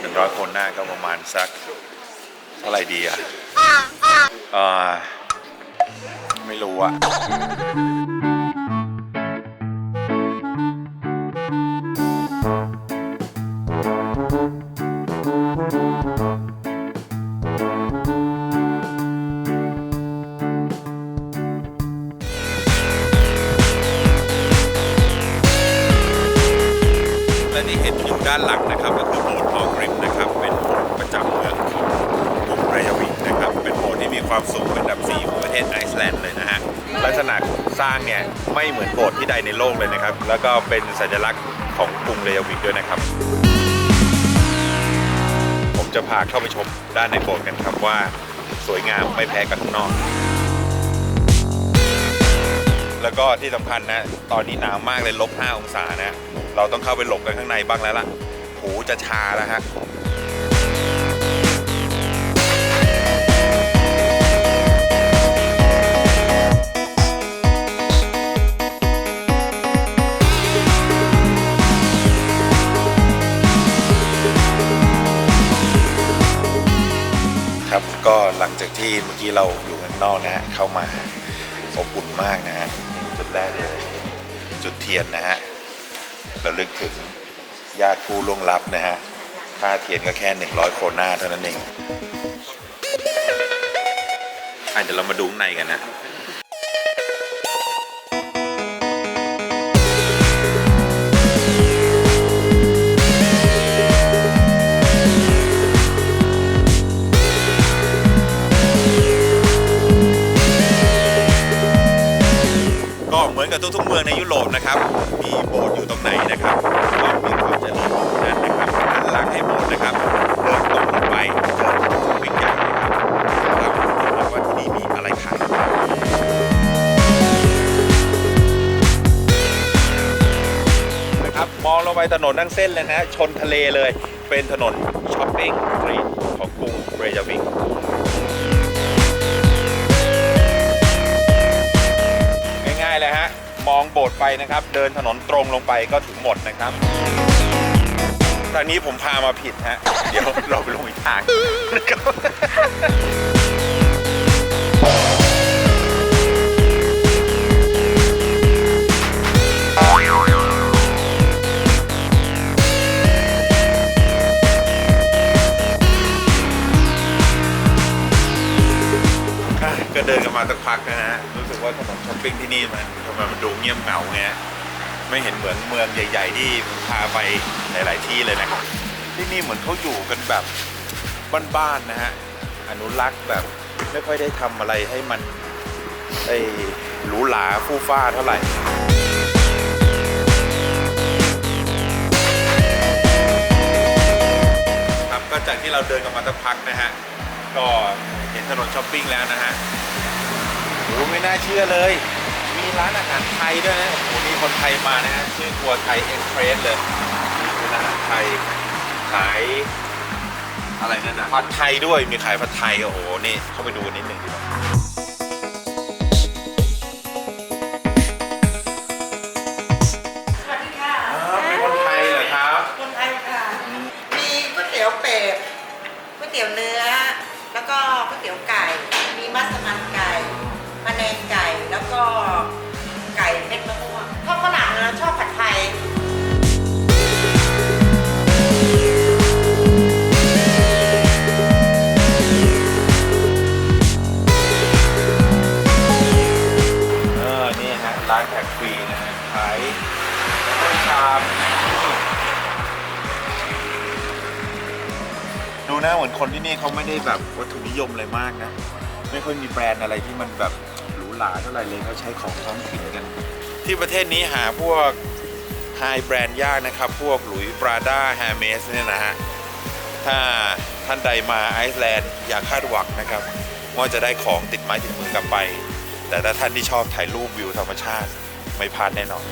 หนึ่งร้อยคนหน้าก็ประมาณสักเท่าไหร่ดีอะเออไม่รู้อะและที่เห็นอยู่ด้านหลังนะครับก็คือ ริมนะครับ เป็นโบสถ์ประจำเมืองกรุงเรยาวิกนะครับ เป็นโบสถ์ที่มีความสูงเป็นอันดับ4ของประเทศไอซ์แลนด์เลยนะฮะ ลักษณะสร้างเนี่ยไม่เหมือนโบสถ์ที่ใดในโลกเลยนะครับ แล้วก็เป็นสัญลักษณ์ของกรุงเรยาวิกด้วยนะครับ ผมจะพาเข้าไปชมด้านในโบสถ์กันครับว่าสวยงามไม่แพ้กับข้างนอก แล้วก็ที่สำคัญนะ ตอนนี้หนาวมากเลยลบ 5 องศานะ เราต้องเข้าไปหลบกันข้างในบ้างแล้วล่ะ หูจะชาแล้วฮะครับก็หลังจากที่เมื่อกี้เราอยู่ข้างนอกนะฮะเข้ามาอบอุ่นมากนะฮะจุดแรกเลย จุดเทียนนะฮะระลึกถึง ญาติผู้ล่วงลับนะฮะ ค่าเทียนก็แค่ 100 โครนาเท่านั้นเองอะเดี๋ยวเรามาดูข้างในกันนะก็เหมือนกับทุกๆเมืองในยุโรปนะครับ มีโบ ไปถนนทั้งเส้นเลยนะชนทะเลเลย เป็นถนนช้อปปิ้งสตรีทของกรุงเรยาวิกง่ายๆเลยฮะ มองโบสถ์ไปนะครับ เดินถนนตรงลงไปก็ถึงหมดนะครับตอนนี้ผมพามาผิดฮะ เดี๋ยวเราไปลงอีกทางนะครับ มาสักพักนะฮะรู้สึกว่าถนนช้อปปิ้งที่นี่มันทำไมมันดูเงียบเหงาไงฮะไม่เห็นเหมือนเมืองใหญ่ ๆ ที่พาไปหลาย ๆ ที่เลยนะครับที่นี่เหมือนเขาอยู่กันแบบบ้านๆนะฮะอนุรักษ์แบบไม่ค่อยได้ทำอะไรให้มันได้หรูหราฟู่ฟ้าเท่าไหร่ครับก็จากที่เราเดินกันมาสักพักนะฮะก็เห็นถนนช้อปปิ้งแล้วนะฮะ โอ้ไม่น่าเชื่อเลย มีร้านอาหารไทยด้วยนะโอ้โหมีคนไทยมานะฮะชื่อครัวไทยเอ็กเพรสเลยมีร้านอาหารไทยขายอะไรนั่นนะผัดไทยด้วยมีขายผัดไทยโอ้โหนี่เข้าไปดูนิดหนึ่งดีกว่า นะเหมือนคนที่นี่เขาไม่ได้แบบวัตถุนิยมอะไรมากนะ ไม่ค่อยมีแบรนด์อะไรที่มันแบบหรูหราเท่าไหร่เลยเขาใช้ของท้องถิ่นกัน ที่ประเทศนี้หาพวกไฮแบรนด์ยากนะครับ พวกหลุยส์ปราด้าแฮร์เมสเนี่ยนะฮะ ถ้าท่านใดมาไอซ์แลนด์อย่าคาดหวังนะครับว่าจะได้ของติดไม้ติดมือกลับไป แต่ถ้าท่านที่ชอบถ่ายรูปวิวธรรมชาติไม่พลาดแน่นอน